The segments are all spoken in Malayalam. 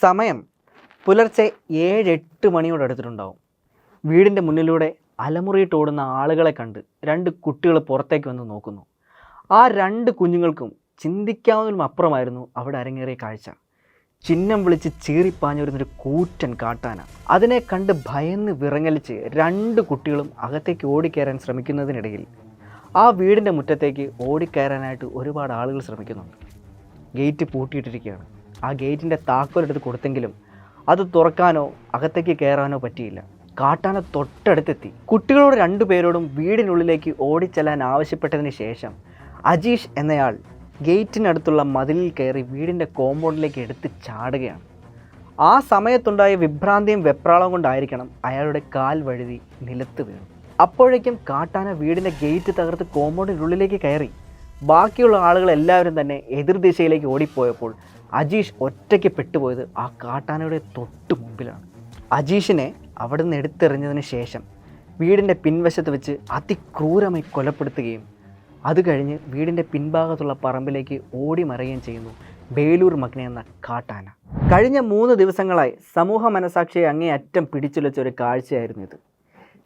സമയം പുലർച്ചെ ഏഴ് എട്ട് മണിയോട് അടുത്തിട്ടുണ്ടാവും. വീടിന്റെ മുന്നിലൂടെ അലമുറിയിട്ട് ഓടുന്ന ആളുകളെ കണ്ട് രണ്ട് കുട്ടികൾ പുറത്തേക്ക് വന്ന് നോക്കുന്നു. ആ രണ്ട് കുഞ്ഞുങ്ങൾക്കും ചിന്തിക്കാവുന്നതിലും അപ്പുറമായിരുന്നു അവിടെ അരങ്ങേറിയ കാഴ്ച. ചിഹ്നം വിളിച്ച് ചീറിപ്പാഞ്ഞൊരുന്നൊരു കൂറ്റൻ കാട്ടാന. അതിനെ കണ്ട് ഭയന്ന് വിറങ്ങലിച്ച് രണ്ട് കുട്ടികളും അകത്തേക്ക് ഓടിക്കയറാൻ ശ്രമിക്കുന്നതിനിടയിൽ ആ വീടിന്റെ മുറ്റത്തേക്ക് ഓടിക്കയറാനായിട്ട് ഒരുപാട് ആളുകൾ ശ്രമിക്കുന്നുണ്ട്. ഗേറ്റ് പൂട്ടിയിട്ടിരിക്കുകയാണ്. ആ ഗേറ്റിന്റെ താക്കോലെടുത്ത് കൊടുത്തെങ്കിലും അത് തുറക്കാനോ അകത്തേക്ക് കയറാനോ പറ്റിയില്ല. കാട്ടാന തൊട്ടടുത്തെത്തി. കുട്ടികളോട് രണ്ടുപേരോടും വീടിനുള്ളിലേക്ക് ഓടിച്ചെല്ലാൻ ആവശ്യപ്പെട്ടതിന് ശേഷം അജീഷ് എന്നയാൾ ഗേറ്റിനടുത്തുള്ള മതിലിൽ കയറി വീടിന്റെ കോമ്പൗണ്ടിലേക്ക് എടുത്ത് ചാടുകയാണ്. ആ സമയത്തുണ്ടായ വിഭ്രാന്തിയും വെപ്രാളവും കൊണ്ടായിരിക്കണം അയാളുടെ കാൽ വഴുതി നിലത്ത് വീണു. അപ്പോഴേക്കും കാട്ടാന വീടിന്റെ ഗേറ്റ് തകർത്ത് കോമ്പൗണ്ടിനുള്ളിലേക്ക് കയറി. ബാക്കിയുള്ള ആളുകളെല്ലാവരും തന്നെ എതിർദിശയിലേക്ക് ഓടിപ്പോയപ്പോൾ അജീഷ് ഒറ്റയ്ക്ക് പെട്ടുപോയത് ആ കാട്ടാനയുടെ തൊട്ട് മുമ്പിലാണ്. അജീഷിനെ അവിടെ നിന്ന് എടുത്തെറിഞ്ഞതിന് ശേഷം വീടിന്റെ പിൻവശത്ത് വെച്ച് അതിക്രൂരമായി കൊലപ്പെടുത്തുകയും അത് കഴിഞ്ഞ് വീടിന്റെ പിൻഭാഗത്തുള്ള പറമ്പിലേക്ക് ഓടി മറയുകയും ചെയ്യുന്നു ബേലൂർ മഗ്ന എന്ന കാട്ടാന. കഴിഞ്ഞ മൂന്ന് ദിവസങ്ങളായി സമൂഹ മനസാക്ഷിയെ അങ്ങേയറ്റം പിടിച്ചുലച്ച ഒരു കാഴ്ചയായിരുന്നു ഇത്.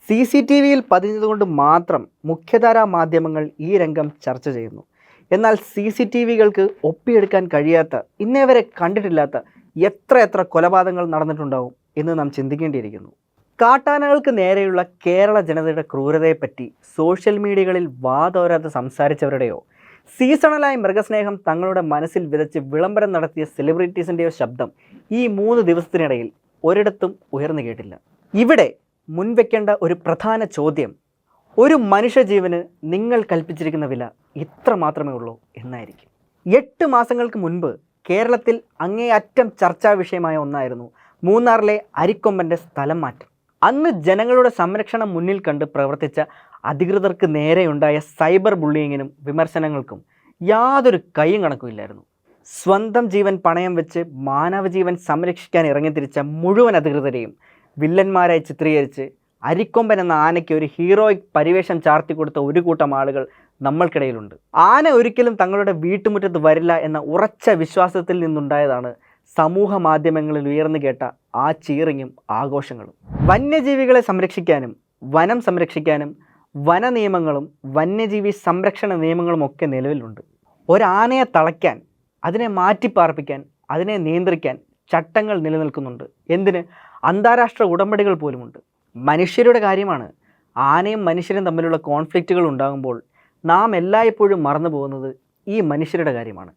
സി സി ടി വിയിൽ പതിഞ്ഞതുകൊണ്ട് മാത്രം മുഖ്യധാരാ മാധ്യമങ്ങൾ ഈ രംഗം ചർച്ച ചെയ്യുന്നു. എന്നാൽ സി സി ടി വികൾക്ക് ഒപ്പിയെടുക്കാൻ കഴിയാത്ത ഇന്നേ വരെ കണ്ടിട്ടില്ലാത്ത എത്ര എത്ര കൊലപാതകങ്ങൾ നടന്നിട്ടുണ്ടാവും എന്ന് നാം ചിന്തിക്കേണ്ടിയിരിക്കുന്നു. കാട്ടാനകൾക്ക് നേരെയുള്ള കേരള ജനതയുടെ ക്രൂരതയെപ്പറ്റി സോഷ്യൽ മീഡിയകളിൽ വാതോരാതെ സംസാരിച്ചവരുടെയോ സീസണലായി മൃഗസ്നേഹം തങ്ങളുടെ മനസ്സിൽ വിതച്ച് വിളംബരം നടത്തിയ സെലിബ്രിറ്റീസിന്റെയോ ശബ്ദം ഈ മൂന്ന് ദിവസത്തിനിടയിൽ ഒരിടത്തും ഉയർന്നു കേട്ടില്ല. ഇവിടെ മുൻവെക്കേണ്ട ഒരു പ്രധാന ചോദ്യം ഒരു മനുഷ്യജീവന് നിങ്ങൾ കൽപ്പിച്ചിരിക്കുന്ന വില ഇത്ര മാത്രമേ ഉള്ളൂ എന്നായിരിക്കും. എട്ട് മാസങ്ങൾക്ക് മുൻപ് കേരളത്തിൽ അങ്ങേയറ്റം ചർച്ചാ വിഷയമായ ഒന്നായിരുന്നു മൂന്നാറിലെ അരിക്കൊമ്പന്റെ സ്ഥലം മാറ്റം. അന്ന് ജനങ്ങളുടെ സംരക്ഷണം മുന്നിൽ കണ്ട് പ്രവർത്തിച്ച അധികൃതർക്ക് നേരെയുണ്ടായ സൈബർ ബുള്ളിങ്ങിനും വിമർശനങ്ങൾക്കും യാതൊരു കൈയും കണക്കുമില്ലായിരുന്നു സ്വന്തം ജീവൻ പണയം വെച്ച് മാനവജീവൻ സംരക്ഷിക്കാൻ ഇറങ്ങിത്തിരിച്ച മുഴുവൻ അധികൃതരെയും വില്ലന്മാരായി ചിത്രീകരിച്ച് അരിക്കൊമ്പൻ എന്ന ആനയ്ക്ക് ഒരു ഹീറോയിക് പരിവേഷം ചാർത്തി കൊടുത്ത ഒരു കൂട്ടം ആളുകൾ നമ്മൾക്കിടയിലുണ്ട്. ആന ഒരിക്കലും തങ്ങളുടെ വീട്ടുമുറ്റത്ത് വരില്ല എന്ന ഉറച്ച വിശ്വാസത്തിൽ നിന്നുണ്ടായതാണ് സമൂഹ മാധ്യമങ്ങളിൽ ഉയർന്നു കേട്ട ആ ചീറിങ്ങും ആഘോഷങ്ങളും. വന്യജീവികളെ സംരക്ഷിക്കാനും വനം സംരക്ഷിക്കാനും വന നിയമങ്ങളും വന്യജീവി സംരക്ഷണ നിയമങ്ങളും ഒക്കെ നിലവിലുണ്ട്. ഒരാനയെ തളയ്ക്കാൻ അതിനെ മാറ്റിപ്പാർപ്പിക്കാൻ അതിനെ നിയന്ത്രിക്കാൻ ചട്ടങ്ങൾ നിലനിൽക്കുന്നുണ്ട്. എന്തിന്? അന്താരാഷ്ട്ര ഉടമ്പടികൾ പോലുമുണ്ട്. മനുഷ്യരുടെ കാര്യമാണ്. ആനയും മനുഷ്യരും തമ്മിലുള്ള കോൺഫ്ലിക്റ്റുകൾ ഉണ്ടാകുമ്പോൾ നാം എല്ലായ്പ്പോഴും മറന്നു പോകുന്നത് ഈ മനുഷ്യരുടെ കാര്യമാണ്.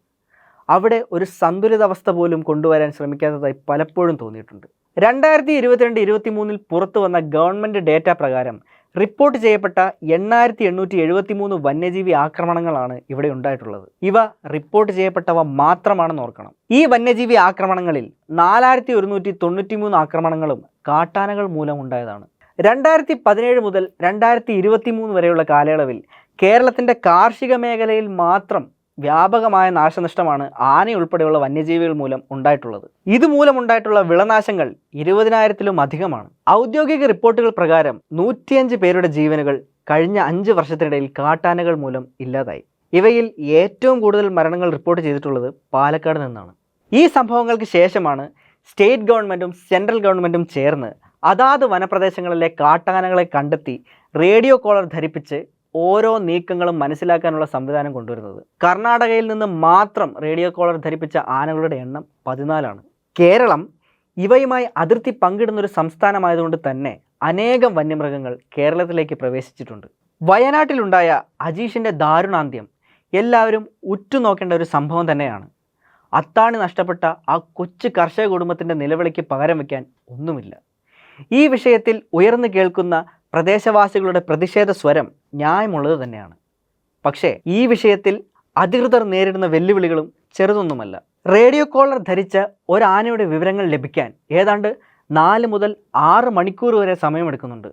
അവിടെ ഒരു സന്തുലിതാവസ്ഥ പോലും കൊണ്ടുവരാൻ ശ്രമിക്കാത്തതായി പലപ്പോഴും തോന്നിയിട്ടുണ്ട്. രണ്ടായിരത്തി ഇരുപത്തിരണ്ട് ഇരുപത്തി മൂന്നിൽ പുറത്തു വന്ന ഗവൺമെന്റ് ഡേറ്റ പ്രകാരം റിപ്പോർട്ട് ചെയ്യപ്പെട്ട എണ്ണായിരത്തി എണ്ണൂറ്റി എഴുപത്തി മൂന്ന് വന്യജീവി ആക്രമണങ്ങളാണ് ഇവിടെ ഉണ്ടായിട്ടുള്ളത്. ഇവ റിപ്പോർട്ട് ചെയ്യപ്പെട്ടവ മാത്രമാണെന്ന് ഓർക്കണം. ഈ വന്യജീവി ആക്രമണങ്ങളിൽ നാലായിരത്തി ഒരുന്നൂറ്റി തൊണ്ണൂറ്റി മൂന്ന് ആക്രമണങ്ങളും കാട്ടാനകൾ മൂലം ഉണ്ടായതാണ്. രണ്ടായിരത്തി പതിനേഴ് മുതൽ രണ്ടായിരത്തി ഇരുപത്തി മൂന്ന് വരെയുള്ള കാലയളവിൽ കേരളത്തിന്റെ കാർഷിക മേഖലയിൽ മാത്രം വ്യാപകമായ നാശനഷ്ടമാണ് ആനയുൾപ്പെടെയുള്ള വന്യജീവികൾ മൂലം ഉണ്ടായിട്ടുള്ളത്. ഇതുമൂലം ഉണ്ടായിട്ടുള്ള വിളനാശങ്ങൾ ഇരുപതിനായിരത്തിലും അധികമാണ്. ഔദ്യോഗിക റിപ്പോർട്ടുകൾ പ്രകാരം നൂറ്റിയഞ്ച് പേരുടെ ജീവനുകൾ കഴിഞ്ഞ അഞ്ച് വർഷത്തിനിടയിൽ കാട്ടാനകൾ മൂലം ഇല്ലാതായി. ഇവയിൽ ഏറ്റവും കൂടുതൽ മരണങ്ങൾ റിപ്പോർട്ട് ചെയ്തിട്ടുള്ളത് പാലക്കാട് നിന്നാണ്. ഈ സംഭവങ്ങൾക്ക് ശേഷമാണ് സ്റ്റേറ്റ് ഗവൺമെന്റും സെൻട്രൽ ഗവൺമെന്റും ചേർന്ന് അതാത് വനപ്രദേശങ്ങളിലെ കാട്ടാനകളെ കണ്ടെത്തി റേഡിയോ കോളർ ധരിപ്പിച്ച് ഓരോ നീക്കങ്ങളും മനസ്സിലാക്കാനുള്ള സംവിധാനം കൊണ്ടുവരുന്നത്. കർണാടകയിൽ നിന്ന് മാത്രം റേഡിയോ കോളർ ധരിപ്പിച്ച ആനകളുടെ എണ്ണം പതിനാലാണ്. കേരളം ഇവയുമായി അതിർത്തി പങ്കിടുന്ന ഒരു സംസ്ഥാനമായതുകൊണ്ട് തന്നെ അനേകം വന്യമൃഗങ്ങൾ കേരളത്തിലേക്ക് പ്രവേശിച്ചിട്ടുണ്ട്. വയനാട്ടിലുണ്ടായ അജീഷിന്റെ ദാരുണാന്ത്യം എല്ലാവരും ഉറ്റുനോക്കേണ്ട ഒരു സംഭവം തന്നെയാണ്. അത്താണി നഷ്ടപ്പെട്ട ആ കൊച്ചു കർഷക കുടുംബത്തിന്റെ നിലവിളിക്ക് പകരം വയ്ക്കാൻ ഒന്നുമില്ല. ഈ വിഷയത്തിൽ ഉയർന്നു കേൾക്കുന്ന പ്രദേശവാസികളുടെ പ്രതിഷേധ സ്വരം ന്യായമുള്ളത് തന്നെയാണ്. പക്ഷേ ഈ വിഷയത്തിൽ അധികൃതർ നേരിടുന്ന വെല്ലുവിളികളും ചെറുതൊന്നുമല്ല. റേഡിയോ കോളർ ധരിച്ച ഒരാനയുടെ വിവരങ്ങൾ ലഭിക്കാൻ ഏതാണ്ട് നാല് മുതൽ ആറ് മണിക്കൂർ വരെ സമയമെടുക്കുന്നുണ്ട്.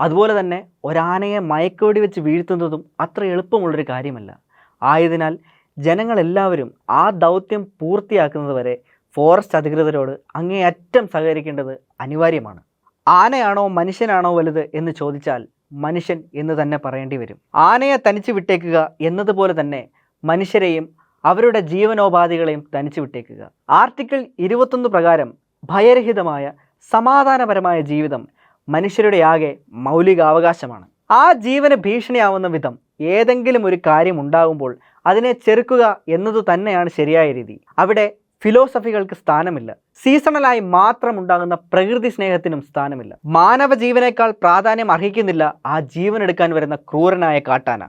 അതുപോലെ തന്നെ ഒരാനയെ മയക്കോടി വെച്ച് വീഴ്ത്തുന്നതും അത്ര എളുപ്പമുള്ളൊരു കാര്യമല്ല. ആയതിനാൽ ജനങ്ങളെല്ലാവരും ആ ദൗത്യം പൂർത്തിയാക്കുന്നത് വരെ ഫോറസ്റ്റ് അധികൃതരോട് അങ്ങേയറ്റം സഹകരിക്കേണ്ടത് അനിവാര്യമാണ്. ആനയാണോ മനുഷ്യനാണോ വലുത് എന്ന് ചോദിച്ചാൽ മനുഷ്യൻ എന്ന് തന്നെ പറയേണ്ടി വരും. ആനയെ തനിച്ച് വിട്ടേക്കുക എന്നതുപോലെ തന്നെ മനുഷ്യരെയും അവരുടെ ജീവനോപാധികളെയും തനിച്ചു വിട്ടേക്കുക. ആർട്ടിക്കിൾ ഇരുപത്തൊന്ന് പ്രകാരം ഭയരഹിതമായ സമാധാനപരമായ ജീവിതം മനുഷ്യരുടെ ആകെ മൗലിക അവകാശമാണ് ആ ജീവന് ഭീഷണിയാവുന്ന വിധം ഏതെങ്കിലും ഒരു കാര്യം ഉണ്ടാകുമ്പോൾ അതിനെ ചെറുക്കുക എന്നതു തന്നെയാണ് ശരിയായ രീതി. അവിടെ ഫിലോസഫികൾക്ക് സ്ഥാനമില്ല. സീസണലായി മാത്രം ഉണ്ടാകുന്ന പ്രകൃതി സ്നേഹത്തിനും സ്ഥാനമില്ല. മാനവ ജീവനേക്കാൾ പ്രാധാന്യം അർഹിക്കുന്നില്ല ആ ജീവൻ എടുക്കാൻ വരുന്ന ക്രൂരനായ കാട്ടാന.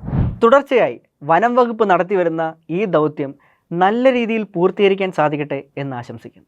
തുടർച്ചയായി വനം വകുപ്പ് നടത്തി വരുന്ന ഈ ദൗത്യം നല്ല രീതിയിൽ പൂർത്തീകരിക്കാൻ സാധിക്കട്ടെ എന്ന് ആശംസിക്കുന്നു.